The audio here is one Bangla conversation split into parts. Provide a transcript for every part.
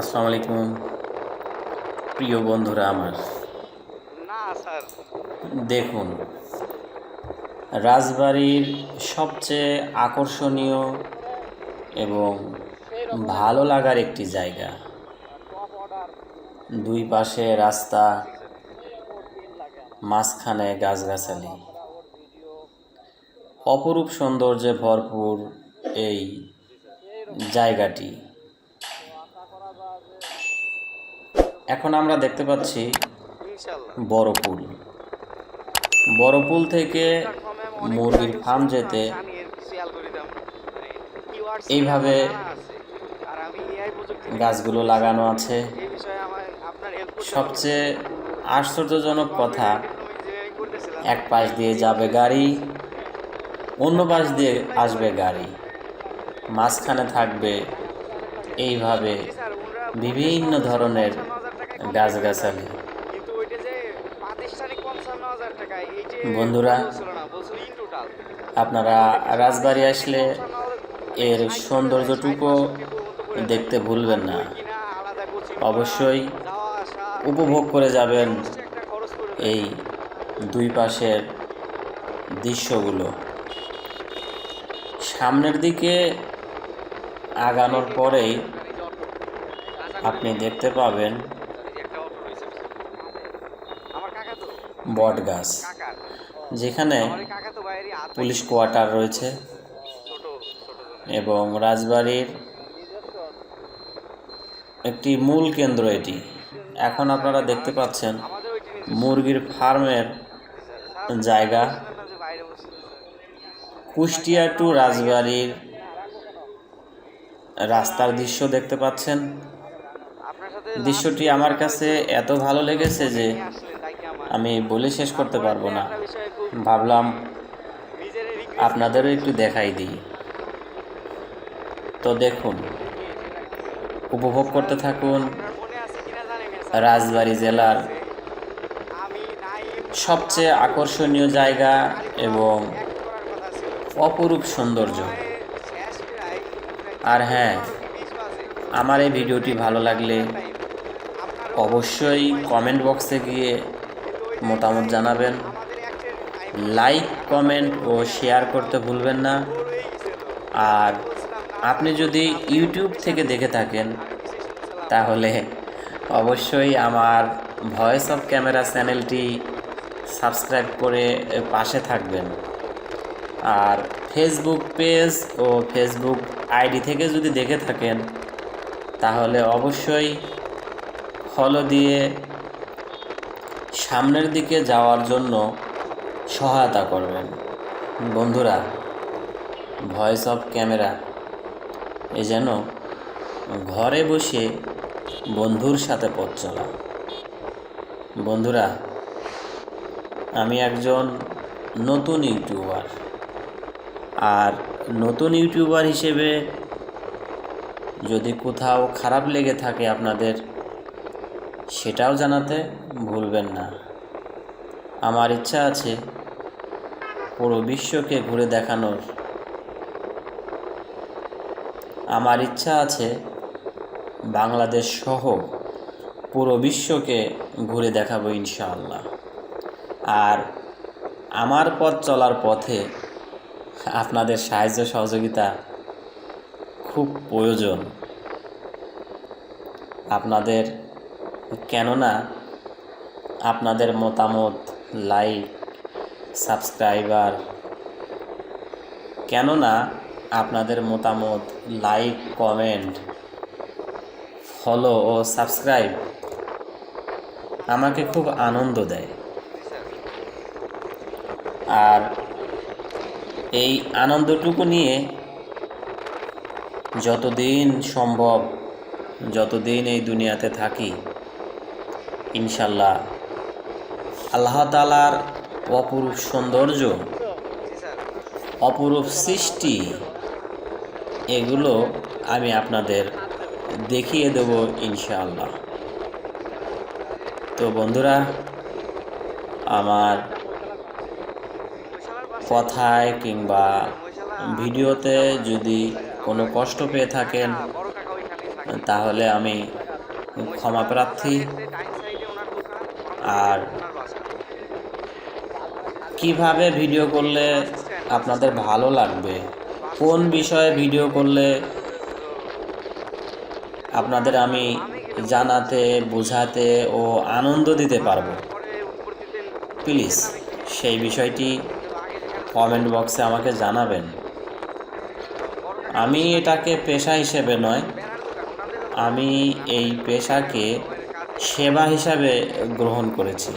আসসালামু আলাইকুম। প্রিয় বন্ধুরা আমার। না স্যার। দেখুন রাজবাড়ির সবচেয়ে আকর্ষণীয় এবং ভালো লাগার একটি জায়গা। দুই পাশে রাস্তা মাঝখানে গাছগাছালি। অপরূপ সৌন্দর্যে ভরপুর এই জায়গাটি। এখন আমরা দেখতে পাচ্ছি বড় পুল। বড় পুল থেকে মুরগির ফার্ম যেতে এইভাবে গাছগুলো লাগানো আছে। সবচেয়ে আশ্চর্যজনক কথা এক পাশ দিয়ে যাবে গাড়ি অন্য পাশ দিয়ে আসবে গাড়ি। মাঝখানে থাকবে এইভাবে বিভিন্ন ধরনের এই যে বন্ধুরা, আপনারা রাজবাড়ি আসলে এর সৌন্দর্যটুকু দেখতে ভুলবেন না। অবশ্যই উপভোগ করে যাবেন এই দুই পাশের দৃশ্যগুলো। সামনের দিকে আগানোর পরেই আপনি দেখতে পাবেন একটা অটো রয়েছে আমার কাকা তো বট গাছ, যেখানে পুলিশ কোয়ার্টার রয়েছে এবং রাজবাড়ির একটি মূল কেন্দ্র এটি। এখন আপনারা দেখতে পাচ্ছেন মুরগির ফার্মের জায়গা। কুষ্টিয়া টু রাজবাড়ির রাস্তার দৃশ্য দেখতে পাচ্ছেন। দৃশ্যটি আমার কাছে এত ভালো লেগেছে যে আসলে তাই কি আমার আমি বলে শেষ করতে পারব না। ভাবলাম আপনাদেরও একটু দেখাই দিই। তো দেখুন, উপভোগ করতে থাকুন রাজবাড়ি জেলার সবচেয়ে আকর্ষণীয় জায়গা এবং অপরূপ সৌন্দর্য। আর হ্যাঁ আমার এই ভিডিওটি ভালো লাগলে অবশ্যই কমেন্ট বক্সে গিয়ে মতামত জানাবেন। লাইক কমেন্ট ও শেয়ার করতে ভুলবেন না। আর আপনি যদি ইউটিউব থেকে দেখে থাকেন, তাহলে অবশ্যই আমার ভয়েস অফ ক্যামেরা চ্যানেলটি সাবস্ক্রাইব করে পাশে থাকবেন। আর ফেসবুক পেজ ও ফেসবুক আইডি থেকে যদি দেখে থাকেন, তাহলে অবশ্যই ফলো দিয়ে সামনের দিকে যাওয়ার জন্য সহায়তা করবেন। বন্ধুরা, ভয়েস অফ ক্যামেরা, এ যেন ঘরে বসে বন্ধুর সাথে পথ চলা। বন্ধুরা, আমি একজন নতুন ইউটিউবার আর নতুন ইউটিউবার হিসেবে যদি কোথাও খারাপ লেগে থাকে আপনাদের সেটাও জানাতে ভুলবেন না। আমার ইচ্ছা আছে পুরো বিশ্বকে ঘুরে দেখানোর। আমার ইচ্ছা আছে বাংলাদেশ সহ পুরো বিশ্বকে ঘুরে দেখাবো ইনশাআল্লাহ। আর আমার পথ চলার পথে আপনাদের সাহায্য সহযোগিতা খুব প্রয়োজন। আপনাদের কেননা আপনাদের মতামত লাইক সাবস্ক্রাইবার কেননা আপনাদের মতামত লাইক কমেন্ট ফলো ও সাবস্ক্রাইব আমাকে খুব আনন্দ দেয়। আর এই আনন্দটুকু নিয়ে যতদিন সম্ভব, যতদিন এই দুনিয়াতে থাকি ইনশাল্লাহ। আল্লাহ তালার অপরূপ সৌন্দর্য, অপরূপ সৃষ্টি, এগুলো আমি আপনাদের দেখিয়ে দেব ইনশাআল্লাহ। তো বন্ধুরা, আমার কথায় কিংবা ভিডিওতে যদি কোনো কষ্ট পেয়ে থাকেন, তাহলে আমি আর আর কীভাবে ভিডিও করলে আপনাদের ভালো লাগবে? কোন বিষয়ে ভিডিও করলে আপনাদের আমি জানাতে, বোঝাতে ও আনন্দ দিতে পারব? প্লিজ, সেই বিষয়টি কমেন্ট বক্সে আমাকে জানাবেন। আমি এটাকে পেশা হিসেবে নয়, আমি এই পেশাকে সেবা হিসাবে গ্রহণ করেছি।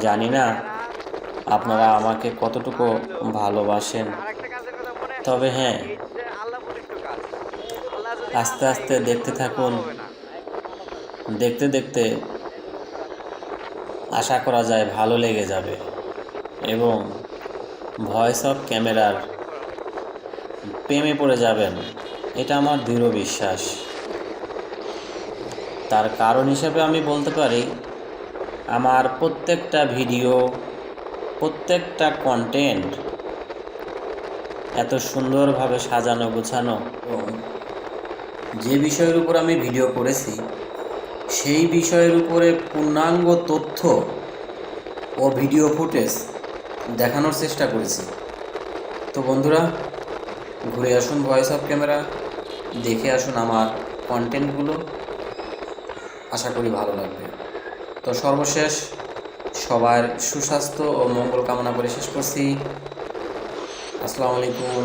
জানি না আপনারা আমাকে কতটুকু ভালোবাসেন? তবে হ্যাঁ আস্তে আস্তে দেখতে থাকুন। দেখতে দেখতে আশা করা যায় ভালো লেগে যাবে এবং ভয়েস অফ ক্যামেরার প্রেমে পড়ে যাবেন। এটা আমার দৃঢ় বিশ্বাস। তার কারণ হিসেবে আমি বলতে পারি, আমার প্রত্যেকটা ভিডিও, প্রত্যেকটা কন্টেন্ট এত সুন্দরভাবে সাজানো, গোছানো যে বিষয়ের উপর আমি ভিডিও করেছি, সেই বিষয়ের উপরে পূর্ণাঙ্গ তথ্য ও ভিডিও ফুটেজ দেখানোর চেষ্টা করেছি। তো বন্ধুরা, ঘুরে আসুন ভয়েস অফ ক্যামেরা, দেখে আসুন আমার কন্টেন্টগুলো আশা করি ভালো লাগবে। তো সর্বশেষ, সবার সুস্বাস্থ্য ও মঙ্গল কামনা করে শেষ করছি। আসসালামু আলাইকুম।